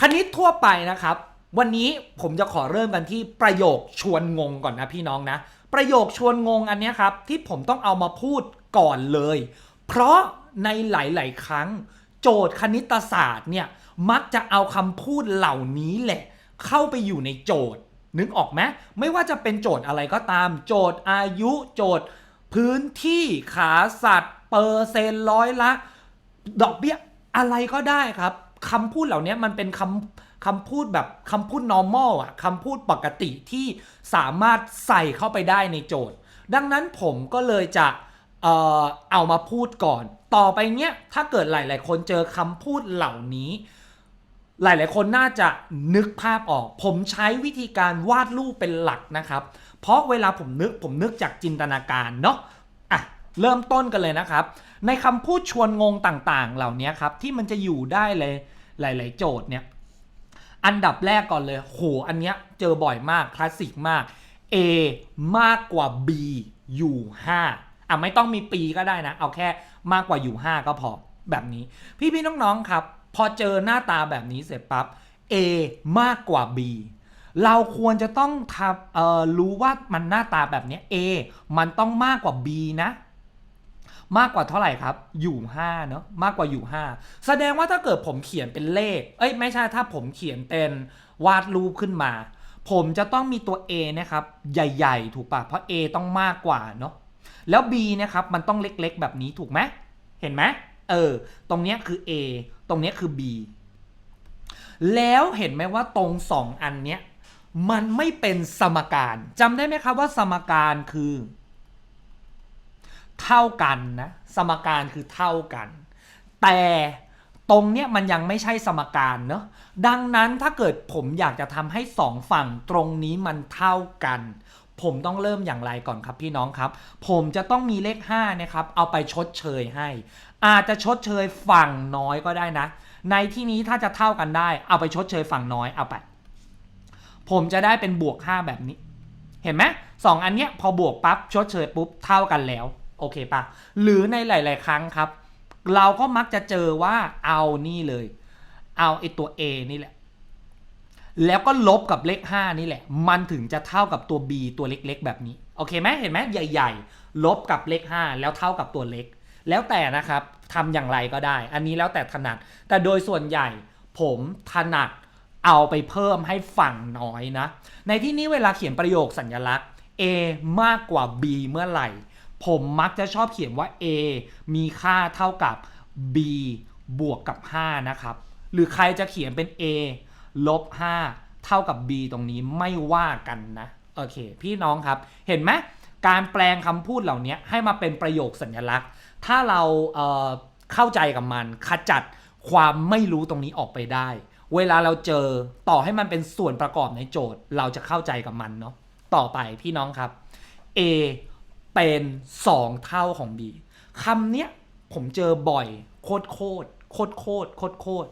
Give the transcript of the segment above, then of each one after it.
คณิตทั่วไปนะครับ วันนี้ผมจะขอเริ่มกันที่ประโยคชวนงงก่อนนะพี่น้องนะ ประโยคชวนงงอันนี้ครับ ที่ผมต้องเอามาพูดก่อนเลย เพราะในหลาย ๆ ครั้ง โจทย์คณิตศาสตร์เนี่ยมักจะเอาคำพูดเหล่านี้แหละ เข้าไปอยู่ในโจทย์ นึกออกไหมไม่ว่าจะเป็นโจทย์อะไรก็ตาม โจทย์อายุโจทย์ พื้นที่ขาสัตว์ เปอร์เซ็นต์ร้อยละ ดอกเบี้ยอะไรก็ได้ครับ คำพูดเหล่านี้มันเป็นคำคำพูดแบบคำพูด normal อะคำพูดปกติที่สามารถใส่เข้าไปได้ในโจทย์ ดังนั้นผมก็เลยจะเอ่อเอามาพูดก่อน ต่อไปเนี้ยถ้าเกิดหลาย ๆ คนเจอคำพูดเหล่านี้ หลาย ๆ คนน่าจะนึกภาพออก ผมใช้วิธีการวาดรูปเป็นหลักนะครับ เพราะเวลาผมนึกผมนึกจากจินตนาการเนาะ เริ่มต้นกันเลยนะครับ ในคำพูดชวนงงต่างๆ เหล่านี้ครับ ที่มันจะอยู่ได้เลยหลาย ๆ โจทย์เนี่ย อันดับแรกก่อนเลยโหอันเนี้ยเจอบ่อยมาก คลาสสิกมาก A มากกว่า B อยู่ 5 อะ ไม่ต้องมีปีก็ได้นะ เอาแค่มากกว่าอยู่ 5 ก็พอแบบนี้ พี่ๆน้องๆครับ พอเจอหน้าตาแบบนี้เสร็จปั๊บ A มากกว่า B เราควรจะต้องทำเอ่อรู้ว่ามันหน้าตาแบบเนี้ย A มันต้องมากกว่า B นะ มากกว่าเท่าไหร่ครับ อยู่5เนอะมากกว่าอยู่ 5 แสดงว่าถ้าเกิดผมเขียนเป็นเลข เอ้ยไม่ใช่ถ้าผมเขียนเป็นวาดรูปขึ้นมา ผมจะต้องมีตัว A นะครับ ใหญ่ๆ ถูกปะเพราะ A ต้องมากกว่าเนาะแล้ว B นะครับมันต้องเล็กๆ แบบนี้ถูกไหมเห็นไหมเออ ตรงเนี้ยคือ A ตรงเนี้ยคือ B แล้วเห็นไหมว่าตรงสองอันเนี้ยมันไม่เป็นสมการจำได้ไหมครับว่าสมการคือ เท่ากันนะสมการคือเท่ากัน แต่ตรงเนี้ยมันยังไม่ใช่สมการเนอะดังนั้นถ้าเกิดผมอยากจะทำให้สองฝั่งตรงนี้มันเท่ากัน ผมต้องเริ่มอย่างไรก่อนครับพี่น้องครับ ผมจะต้องมีเลข5นะครับเอาไปชดเชยให้ อาจจะชดเชยฝั่งน้อยก็ได้นะ ในที่นี้ถ้าจะเท่ากันได้ เอาไปชดเชยฝั่งน้อยเอาไป ผมจะได้เป็นบวก 5 แบบนี้ เห็นไหมสองอันเนี้ยพอบวกปั๊บชดเชยปุ๊บเท่ากันแล้ว โอเคปะหรือในหลาย ๆ ครั้งครับ เราก็มักจะเจอว่าเอานี่เลย เอาไอตัว A นี่แหละ แล้วก็ลบกับเลข 5 นี่แหละ มันถึงจะเท่ากับตัว B ตัวเล็ก ๆ แบบนี้ โอเคไหมเห็นไหมใหญ่ ๆ ลบกับเลข 5 แล้วเท่ากับตัวเล็ก แล้วแต่นะครับทำอย่างไรก็ได้ อันนี้แล้วแต่ถนัด แต่โดยส่วนใหญ่ผมถนัดเอาไปเพิ่มให้ฝั่งน้อยนะ ในที่นี้เวลาเขียนประโยคสัญลักษณ์ A มากกว่า B เมื่อไหร่ ผมมักจะชอบเขียนว่า A มีค่าเท่ากับ B บวกกับ 5 นะครับ หรือใครจะเขียนเป็น A ลบ 5 เท่ากับ B ตรงนี้ไม่ว่ากันนะ โอเค พี่น้องครับ เห็นไหมการแปลงคำพูดเหล่านี้ให้มาเป็นประโยคสัญลักษณ์ ถ้าเราเเข้าใจกับมัน ขจัดความไม่รู้ตรงนี้ออกไปได้ เวลาเราเจอต่อให้มันเป็นส่วนประกอบในโจทย์ เราจะเข้าใจกับมันเนาะ ต่อไปพี่น้องครับ A เป็น 2 เท่าของ B คำเนี้ยผมเจอบ่อย โคตรโคตรโคตรโคตรโคตรโคตร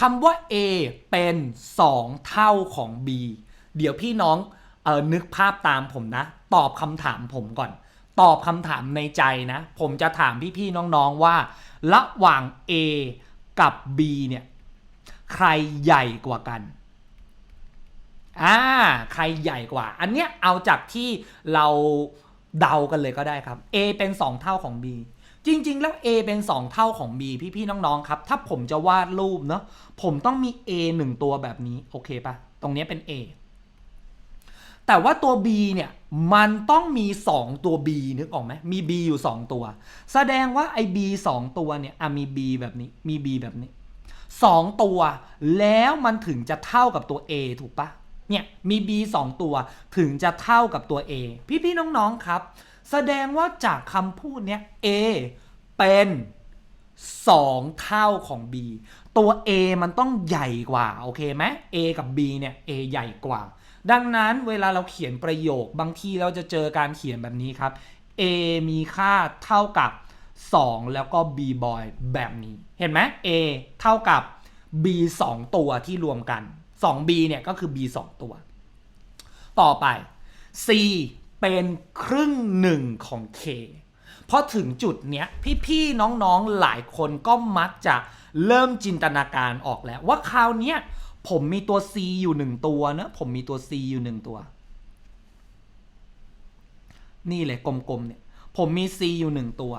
คำว่า A เป็น 2 เท่าของ B เดี๋ยวพี่น้องเออนึกภาพตามผมนะ ตอบคำถามผมก่อน ตอบคำถามในใจนะ ผมจะถามพี่ๆน้องๆว่า ระหว่าง A กับ B เนี่ยใครใหญ่กว่ากันอ่าใครใหญ่กว่า อันเนี้ยเอาจากที่เรา เดากันเลยก็ได้ครับ A เป็น 2 เท่าของ B จริง ๆ แล้ว A เป็น 2 เท่าของ B พี่ๆน้องๆครับ ถ้าผมจะวาดรูปเนาะผมต้องมี A 1 ตัวแบบนี้โอเคปะตรงนี้เป็น A แต่ว่าตัว B เนี่ยมันต้องมี 2 ตัว B นึกออกไหมมี B อยู่ 2 ตัว แสดงว่าไอ้ B 2 ตัวเนี่ยอะมี B แบบนี้มี B แบบนี้ 2 ตัว แล้วมันถึงจะเท่ากับตัว A ถูกปะ เนี่ยมี B 2 ตัวถึงจะเท่ากับตัว A พี่ๆน้องๆครับ แสดงว่าจากคำพูดเนี้ย A เป็น 2 เท่าของ B ตัว A มันต้องใหญ่กว่าโอเคไหม A กับ B เนี่ย A ใหญ่กว่า ดังนั้นเวลาเราเขียนประโยคบางทีเราจะเจอการเขียนแบบนี้ครับ A มีค่าเท่ากับ 2 แล้วก็ B boy แบบนี้ เห็นไหม A เท่ากับ B 2 ตัวที่รวมกัน 2B เนี่ยก็คือ B 2 ตัว ต่อไป C เป็นครึ่งหนึ่งของ K เพราะถึงจุดเนี้ยพี่ๆน้องๆหลายคนก็มักจะเริ่มจินตนาการออกแล้ว ว่าคราวเนี้ยผมมีตัว C อยู่หนึ่งตัวนะผมมีตัว C อยู่หนึ่งตัว นี่เลยกลมๆเนี่ยผมมี C อยู่หนึ่งตัว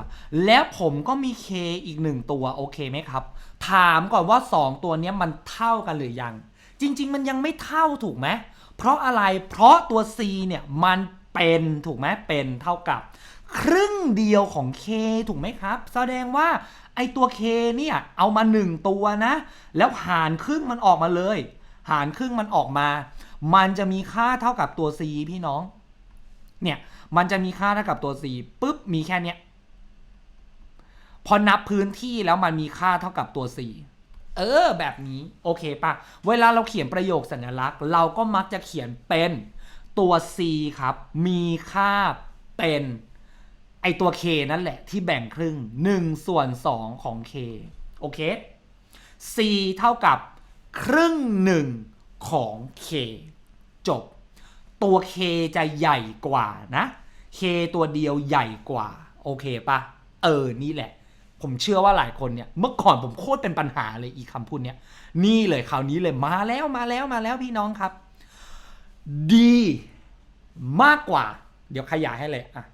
แล้วผมก็มี K อีกหนึ่งตัว โอเคไหมครับ ถามก่อนว่า 2 ตัวเนี้ยมันเท่ากันหรือยัง จริง ๆ มันยังไม่เท่าถูกไหมเพราะอะไรเพราะตัว C เนี่ยมันเป็นถูกไหมเป็นเท่ากับ ครึ่งเดียวของ K ถูกไหมครับ แสดงว่าไอตัว K เนี่ยเอามา 1 ตัวนะ แล้วหารครึ่งมันออกมาเลย หารครึ่งมันออกมา มันจะมีค่าเท่ากับตัว C พี่น้องเนี่ยมันจะมีค่าเท่ากับตัว C ปุ๊บมีแค่เนี้ยพอนับพื้นที่แล้วมันมีค่าเท่ากับตัว C เออ แบบนี้ โอเคปะเวลาเราเขียนประโยคสัญลักษณ์ เราก็มักจะเขียนเป็นตัว C ครับ มีค่าเป็นไอตัว K นั่นแหละที่แบ่งครึ่ง 1 ส่วน 2 ของ K โอเค C เท่ากับครึ่งหนึ่งของ K จบ ตัว K จะใหญ่กว่านะ K ตัวเดียวใหญ่กว่า โอเคปะเออ นี่แหละ ผมเชื่อว่าหลายคนเนี่ย เมื่อก่อนผมโคตรเป็นปัญหาเลยอีกคำพูดเนี่ย นี่เลยคราวนี้เลยมาแล้วมาแล้วมาแล้วพี่น้องครับ ดีมากกว่า เดี๋ยวขยายให้เลยอะ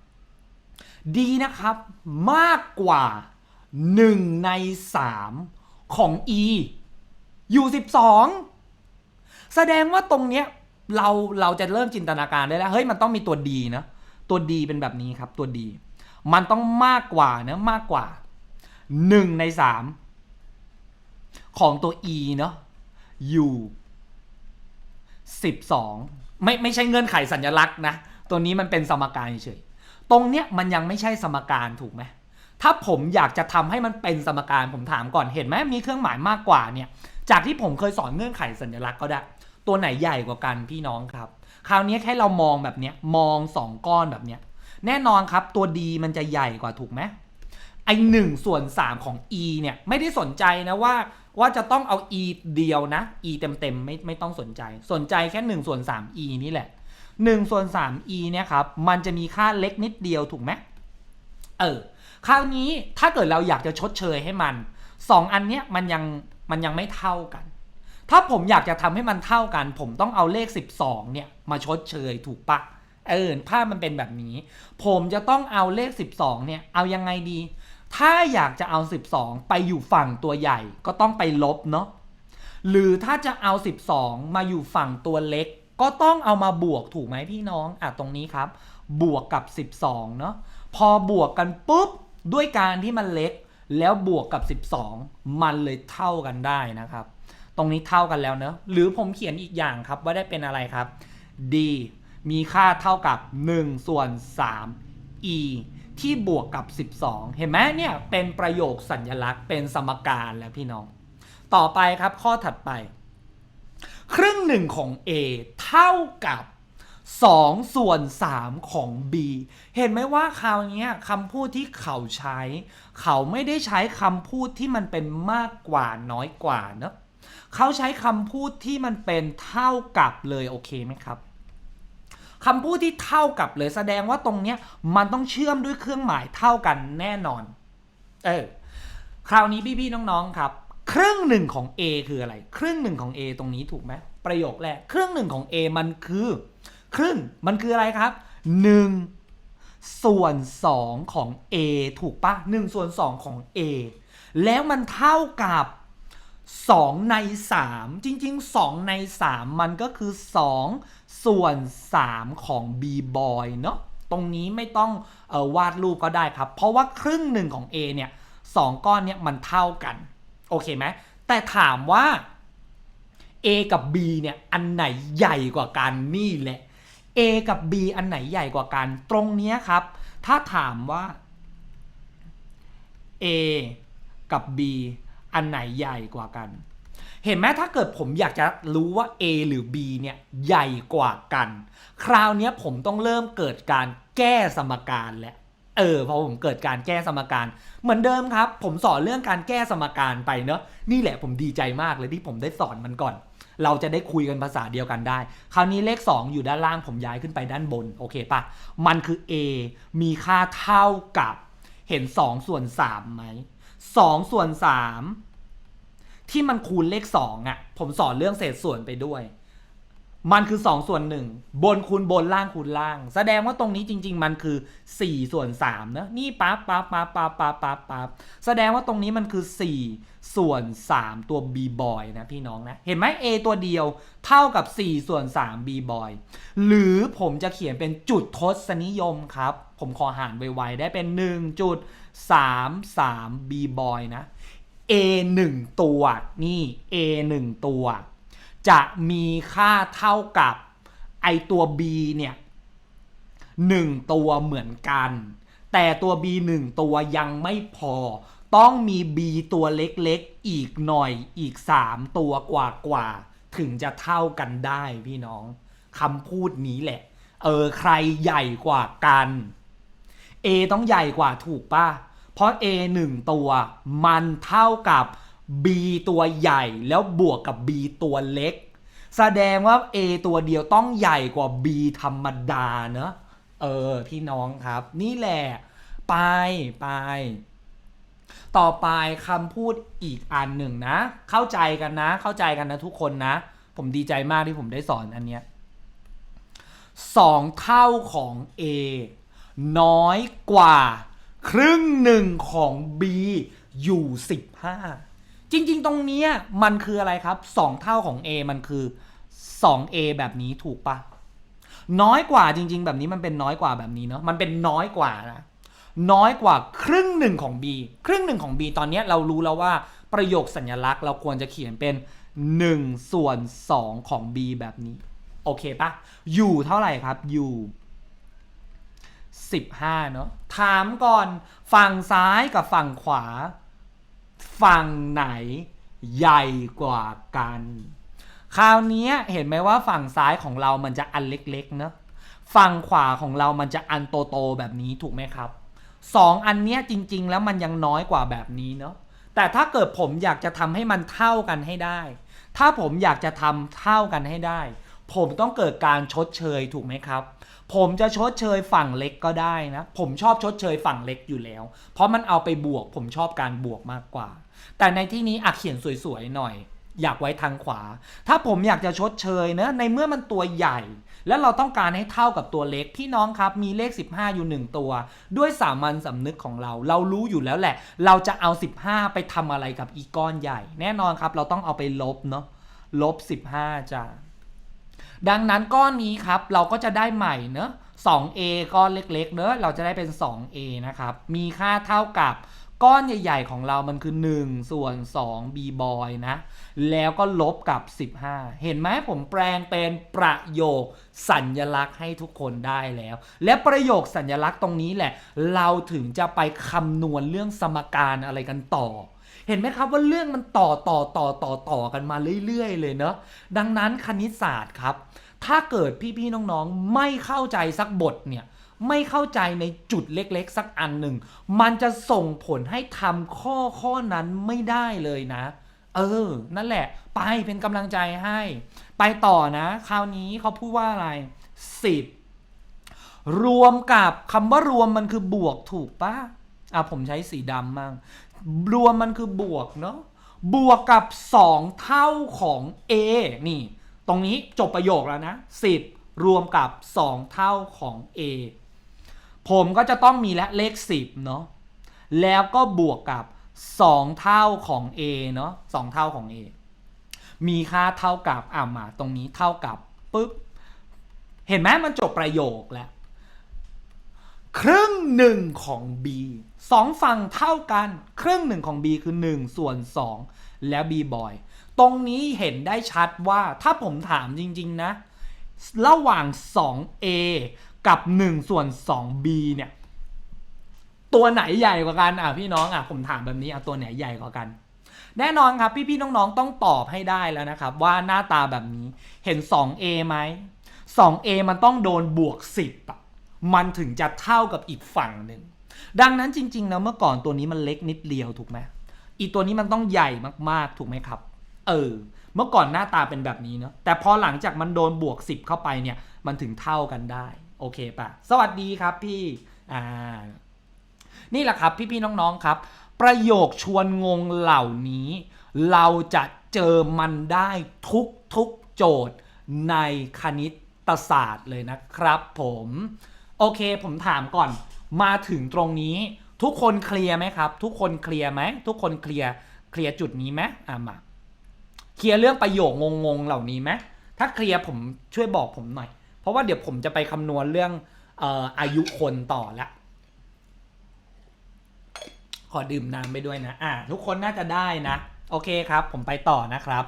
ดีนะครับมากกว่า 1 ใน 3 ของ e อยู่ 12 แสดงว่าตรงเนี้ยเราเราจะเริ่มจินตนาการได้แล้ว เฮ้ยมันต้องมีตัวดีนะ ตัวดีเป็นแบบนี้ครับตัวดี มันต้องมากกว่านะมากกว่า 1ใน3ของตัว e เนาะอยู่12ไม่ไม่ใช่เงื่อนไขสัญลักษณ์นะ ตัวนี้มันเป็นสมการเฉยๆตรงเนี้ยมันยังไม่ใช่สมการถูกไหมถ้าผมอยากจะทำให้มันเป็นสมการผมถามก่อนเห็นไหมมีเครื่องหมายมากกว่าเนี่ย จากที่ผมเคยสอนเงื่อนไขสัญลักษณ์ก็ได้ ตัวไหนใหญ่กว่ากันพี่น้องครับ คราวนี้แค่เรามองแบบเนี้ยมองสองก้อนแบบเนี้ยแน่นอนครับตัวดีมันจะใหญ่กว่าถูกไหม ไอหนึ่งส่วนสามของ e เนี่ยไม่ได้สนใจนะว่าว่าจะต้องเอา e เดียวนะ e เต็มเต็มๆไม่ไม่ต้องสนใจ สนใจแค่หนึ่งส่วนสาม e นี่แหละหนึ่งส่วนสาม e เนี่ยครับมันจะมีค่าเล็กนิดเดียวถูกไหมเออคราวนี้ถ้าเกิดเราอยากจะชดเชยให้มันสองอันเนี้ยมันยังมันยังไม่เท่ากัน ถ้าผมอยากจะทำให้มันเท่ากัน ผมต้องเอาเลข 12เนี่ยมาชดเชยถูกปะเออภาพมันเป็นแบบนี้ ผมจะต้องเอาเลข 12เนี่ยเอายังไงดี ถ้าอยากจะเอา 12 ไปอยู่ฝั่งตัวใหญ่ก็ต้องไปลบเนาะหรือถ้าจะเอา 12 มาอยู่ฝั่งตัวเล็ก ก็ต้องเอามาบวกถูกไหมพี่น้องอะตรงนี้ครับ บวกกับ 12 เนาะพอบวกกันปุ๊บ ด้วยการที่มันเล็ก แล้วบวกกับ 12 มันเลยเท่ากันได้นะครับ ตรงนี้เท่ากันแล้วเนอะหรือผมเขียนอีกอย่างครับว่าได้เป็นอะไรครับ d มีค่าเท่ากับ 1 ส่วน 3 e ที่บวกกับ 12 เห็นไหมเนี่ยเป็นประโยคสัญลักษณ์เป็นสมการแล้วพี่น้อง ต่อไปครับข้อถัดไป ครึ่งหนึ่งของ a เท่ากับ2ส่วน 3 ของ b เห็นไหมว่าคราวนี้คำพูดที่เขาใช้ เขาไม่ได้ใช้คำพูดที่มันเป็นมากกว่าน้อยกว่าเนอะเขาใช้คำพูดที่มันเป็นเท่ากับเลยโอเคไหมครับ คำพูดที่เท่ากับเลยแสดงว่าตรงเนี้ยมันต้องเชื่อมด้วยเครื่องหมายเท่ากันแน่นอน เออ คราวนี้พี่ๆน้องๆครับ ครึ่งหนึ่งของ A คืออะไร ครึ่งหนึ่งของ A ตรงนี้ถูกไหมประโยคแรกครึ่งหนึ่งของ A มันคือ ครึ่งมันคืออะไรครับ 1 ส่วน 2 ของ A ถูกปะ1ส่วน 2 ของ A แล้วมันเท่ากับ 2 ใน 3 จริง ๆ 2 ใน 3 มันก็คือ 2 ส่วน 3 ของ B boy เนาะตรงนี้ไม่ต้องออวาดรูปก็ได้ครับ เพราะว่าครึ่งหนึ่งของ A เนี่ยสองก้อนเนี่ยมันเท่ากัน โอเคไหมแต่ถามว่า A กับ B เนี่ยอันไหนใหญ่กว่ากันนี่แหละ A กับ B อันไหนใหญ่กว่ากัน ตรงเนี้ยครับ ถ้าถามว่า A กับ B อันไหนใหญ่กว่ากัน เห็นไหมถ้าเกิดผมอยากจะรู้ว่า A หรือ B เนี่ยใหญ่กว่ากัน คราวนี้ผมต้องเริ่มเกิดการแก้สมการแล้วเออพอผมเกิดการแก้สมการ เหมือนเดิมครับ ผมสอนเรื่องการแก้สมการไปเนอะนี่แหละผมดีใจมากเลยที่ผมได้สอนมันก่อน เราจะได้คุยกันภาษาเดียวกันได้ คราวนี้เลข 2 อยู่ด้านล่างผมย้ายขึ้นไปด้านบนโอเคปะมันคือ A มีค่าเท่ากับเห็น 2 ส่วน3ไหม 2 ส่วน 3 ที่มันคูณเลขสองอะ ผมสอนเรื่องเศษส่วนไปด้วย มันคือ 2 ส่วนหนึ่งบนคูณบนล่างคูณล่าง แสดงว่าตรงนี้จริง ๆ มันคือ 4 ส่วน3นะนี่ปั๊บปั๊บปั๊บปั๊บปั๊บปั๊บปั๊บแสดงว่าตรงนี้มันคือ 4 ส่วน 3 ตัว b boy นะพี่น้องนะ เห็นไหม a ตัวเดียวเท่ากับ 4 ส่วน 3 b boy หรือผมจะเขียนเป็นจุดทศนิยมครับ ผมขอหารไวๆได้เป็น 1 จุด 3 3 b boy นะ a 1ตัวนี่ a 1ตัว จะมีค่าเท่ากับไอตัว b เนี่ยหนึ่งตัวเหมือนกัน แต่ตัว b หนึ่งตัวยังไม่พอ ต้องมี b ตัวเล็กๆ อีกหน่อยอีก 3 ตัวกว่าๆถึงจะเท่ากันได้พี่น้องคำพูดนี้แหละ เออ ใครใหญ่กว่ากัน A ต้องใหญ่กว่าถูกป่ะ เพราะ A 1 ตัว มันเท่ากับ B ตัวใหญ่แล้วบวกกับ B ตัวเล็ก แสดงว่า A ตัวเดียวต้องใหญ่กว่า B ธรรมดาเนอะเออพี่น้องครับ นี่แหละไปไปต่อไปคำพูดอีกอันหนึ่งนะ เข้าใจกันนะ เข้าใจกันนะทุกคนนะ ผมดีใจมากที่ผมได้สอนอันเนี้ยสองเท่าของ A น้อยกว่า ครึ่งหนึ่งของ B อยู่ 15 จริง ๆ ตรงนี้มันคืออะไรครับ 2 เท่าของ A มันคือ 2A แบบนี้ถูกปะน้อยกว่าจริง ๆ แบบนี้มันเป็นน้อยกว่าแบบนี้เนาะมันเป็นน้อยกว่านะน้อยกว่าครึ่งหนึ่งของ B ครึ่งหนึ่งของ B ตอนนี้เรารู้แล้วว่าประโยคสัญลักษณ์เราควรจะเขียนเป็น 1 ส่วน 2 ของ B แบบนี้ โอเคปะอยู่เท่าไหร่ครับอยู่ 15 เนอะถามก่อนฝั่งซ้ายกับฝั่งขวา ฝั่งไหนใหญ่กว่ากัน คราวนี้เห็นไหมว่าฝั่งซ้ายของเรามันจะอันเล็กๆเนอะฝั่งขวาของเรามันจะอันโตๆแบบนี้ถูกไหมครับสองอันเนี้ยจริง ๆ แล้วมันยังน้อยกว่าแบบนี้เนอะแต่ถ้าเกิดผมอยากจะทำให้มันเท่ากันให้ได้ ถ้าผมอยากจะทำเท่ากันให้ได้ ผมต้องเกิดการชดเชยถูกไหมครับ ผมจะชดเชยฝั่งเล็กก็ได้นะ ผมชอบชดเชยฝั่งเล็กอยู่แล้ว เพราะมันเอาไปบวก ผมชอบการบวกมากกว่า แต่ในที่นี้อักเขียนสวยๆหน่อย อยากไว้ทางขวา ถ้าผมอยากจะชดเชยเนะในเมื่อมันตัวใหญ่ แล้วเราต้องการให้เท่ากับตัวเล็กพี่น้องครับมีเลข 15 อยู่ 1 ตัว ด้วยสามัญสำนึกของเรา เรารู้อยู่แล้วแหละ เราจะเอา 15 ไปทำอะไรกับอีก้อนใหญ่ แน่นอนครับ เราต้องเอาไปลบเนาะลบ 15จ้า ดังนั้นก้อนนี้ครับเราก็จะได้ใหม่เนอะ 2a ก้อนเล็กๆเนอะเราจะได้เป็น 2a นะครับ มีค่าเท่ากับก้อนใหญ่ๆของเรามันคือ 1 ส่วน 2 b boy นะ แล้วก็ลบกับ 15 เห็นไหมผมแปลงเป็นประโยคสัญญลักษณ์ให้ทุกคนได้แล้ว และประโยคสัญญลักษณ์ตรงนี้แหละ เราถึงจะไปคำนวณเรื่องสมการอะไรกันต่อ เห็นไหมครับว่าเรื่องมันต่อต่อต่อต่อต่อกันมาเรื่อยๆ เลยเนอะดังนั้นคณิตศาสตร์ครับ ถ้าเกิดพี่ๆน้องๆไม่เข้าใจสักบทเนี่ยไม่เข้าใจในจุดเล็กๆ สักอันหนึ่ง มันจะส่งผลให้ทำข้อข้อนั้นไม่ได้เลยนะ เออ นั่นแหละ ไปเป็นกำลังใจให้ ไปต่อนะ คราวนี้เขาพูดว่าอะไรสิบรวมกับคำว่ารวมมันคือบวกถูกปะ อะผมใช้สีดำมั่งรวมมันคือบวกเนาะบวกกับ 2 เท่าของ A นี่ ตรงนี้จบประโยคแล้วนะ 10 รวมกับ 2 เท่าของ A ผมก็จะต้องมีและเลข 10เนาะแล้วก็บวกกับ 2 เท่าของ A เนาะ2เท่าของ A มีค่าเท่ากับอ่ามาตรงนี้เท่ากับปุ๊บ เห็นไหมมันจบประโยคแล้ว ครึ่งหนึ่งของ B สองฝั่งเท่ากัน ครึ่งหนึ่งของ B คือ 1 ส่วน 2 แล้ว B boy ตรงนี้เห็นได้ชัดว่าถ้าผมถามจริง ๆ นะ ระหว่าง 2A กับ 1 ส่วน 2B เนี่ย ตัวไหนใหญ่กว่ากันอะพี่น้องอะผมถามแบบนี้อะตัวไหนใหญ่กว่ากัน แน่นอนครับพี่ๆน้องๆต้องตอบให้ได้แล้วนะครับ ว่าหน้าตาแบบนี้เห็น 2A ไหม 2A มันต้องโดนบวก 10อะ มันถึงจะเท่ากับอีกฝั่งหนึ่ง ดังนั้นจริงๆนะเมื่อก่อนตัวนี้มันเล็กนิดเดียวถูกไหมอีตัวนี้มันต้องใหญ่มากๆถูกไหมครับ เออ เมื่อก่อนหน้าตาเป็นแบบนี้เนาะแต่พอหลังจากมันโดนบวก 10 เข้าไปเนี่ย มันถึงเท่ากันได้ โอเคปะสวัสดีครับพี่อ่านี่แหละครับพี่ๆน้องๆครับ ประโยคชวนงงเหล่านี้ เราจะเจอมันได้ทุกทุกๆโจทย์ในคณิตศาสตร์เลยนะครับผม โอเคผมถามก่อน มาถึงตรงนี้ ทุกคนเคลียร์ไหมครับ ทุกคนเคลียร์ไหมทุกคนเคลียร์เคลียร์จุดนี้ไหมอะมาเคลียร์เรื่องประโยคงงๆเหล่านี้ไหมถ้าเคลียร์ผมช่วยบอกผมหน่อย เพราะว่าเดี๋ยวผมจะไปคำนวณเรื่องเอ่ออายุคนต่อละขอดื่มน้ำไปด้วยนะ อ่า ทุกคนน่าจะได้นะ โอเคครับ ผมไปต่อนะครับ